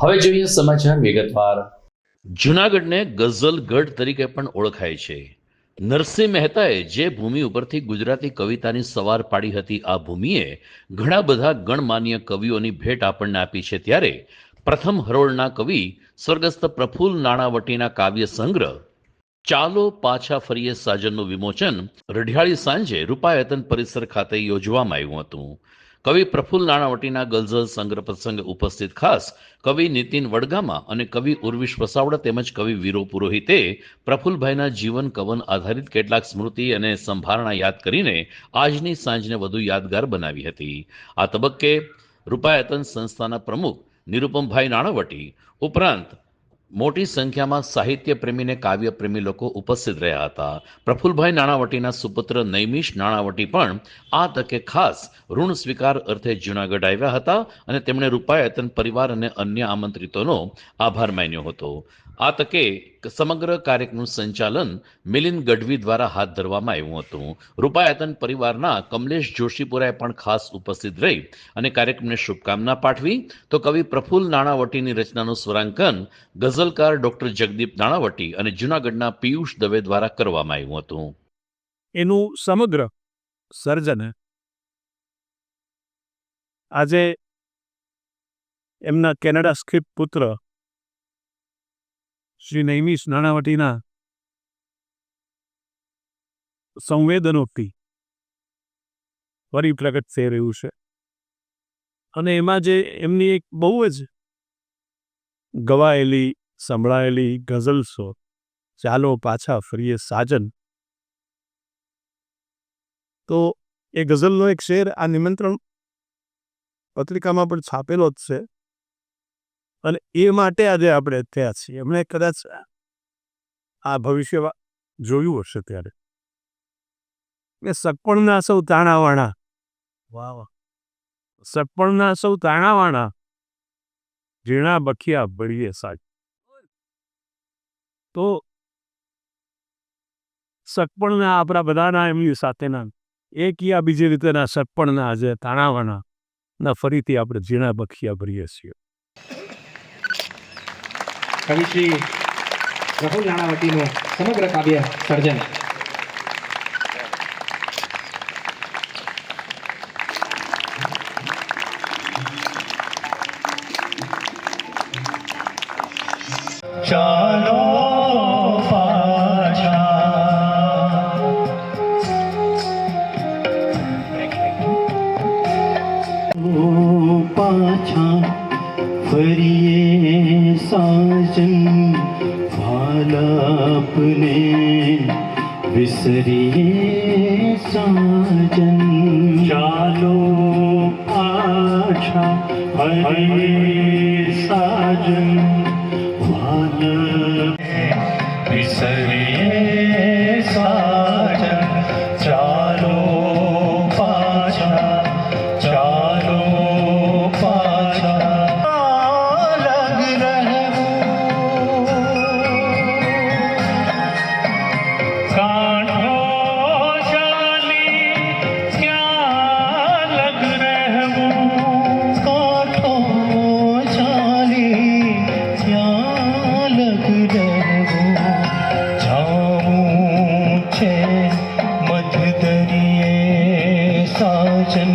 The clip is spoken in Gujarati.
હવે જોઈએ સમાચાર વિગતવાર. જૂનાગઢને ગઝલગઢ તરીકે પણ ઓળખાય છે. નરસિંહ મહેતાએ જે ભૂમિ ઉપરથી ગુજરાતી કવિતાની સવાર પાડી હતી, આ ભૂમિએ ઘણા બધા ગણમાન્ય કવિઓની ભેટ આપણને આપી છે. ત્યારે પ્રથમ હરોળના કવિ સ્વર્ગસ્થ પ્રફુલ્લ નાણાવટીના કાવ્ય સંગ્રહ, ચાલો પાછા ફરીએ સાજનનું વિમોચન. રઢિયાળી સાંજે રૂપાયતન પરિસર ખાતે યોજવામાં આવ્યું હતું. કવિ પ્રફુલ્લ નાણાવટીના ગઝલ સંગ્રહ પ્રસંગે ઉપસ્થિત ખાસ કવિ નીતિન વડગામા અને કવિ ઉર્વિશ વસાવડા તેમજ કવિ વીરો પુરોહિતે પ્રફુલભાઈના જીવન કવન આધારિત કેટલાક સ્મૃતિ અને સંભારણા યાદ કરીને આજની સાંજને વધુ યાદગાર બનાવી હતી. આ તબક્કે રૂપાયતન સંસ્થાના પ્રમુખ નિરુપમભાઈ નાણાવટી ઉપરાંત મોટી સંખ્યામાં સાહિત્ય પ્રેમીને કાવ્ય પ્રેમી લોકો ઉપસ્થિત રહ્યા હતા. પ્રફુલભાઈ નાણાવટીના સુપુત્ર નૈમિષ નાણાવટી પણ આ તકે ખાસ ઋણ સ્વીકાર અર્થે જૂનાગઢ આવ્યા હતા અને તેમણે રૂપાયતન પરિવાર અને અન્ય આમંત્રિતોનો આભાર માન્યો હતો. આ તકે સમગ્ર કાર્યક્રમનું સંચાલન મિલિંદ ગઢવી દ્વારા હાથ ધરવામાં આવ્યું હતું. રૂપાયતન પરિવારના કમલેશ જોશીપુરાએ પણ ખાસ ઉપસ્થિત રહી અને કાર્યક્રમને શુભકામના પાઠવી. તો કવિ પ્રફુલ્લ નાણાવટીની રચનાનું સ્વરાંકન ગઝલકાર ડોક્ટર જગદીપ નાણાવટી અને જૂનાગઢના પિયુષ દવે દ્વારા કરવામાં આવ્યું હતું. એનું સમગ્ર સર્જન આજે એમના કેનેડા સ્થિત પુત્ર શ્રી નૈમિષ નાણાવટીના સંવેદનોથી ફરી પ્રગટ થઈ રહ્યું છે. અને એમાં જે એમની એક બહુ જ ગવાયેલી, સંભળાયેલી ગઝલ્સો ચાલો પાછા ફરીએ સાજન. તો એ ગઝલનો એક શેર આ નિમંત્રણ પત્રિકામાં પણ છાપેલો જ છે. અને એ માટે આજે આપણે થયા છીએ. એમણે કદાચ આ ભવિષ્ય જોયું હશે ત્યારે. કે સગપણના સૌ તાણાવાણા. વાહ સગપણના સૌ તાણાવાણા. ઝીણા બખિયા ભળીએ સાચ તો સપણના આપણા બધાના એમની સાથેના એક યા બીજી રીતેના સપણના આજે તાણાવાણા. ના, ફરીથી આપણે ઝીણા બખિયા ભરીએ છીએ. કવિ શ્રી પ્રફુલ્લ નાણાવટીનું સમગ્ર કાવ્ય સર્જન ચાલો પાછા પાછા ફરીએ સાજન ભાલાપને વિસરીએ સાજન ચાલો પાછા ફરીએ સાજન ભાલ વિસરીએ হয়েছেন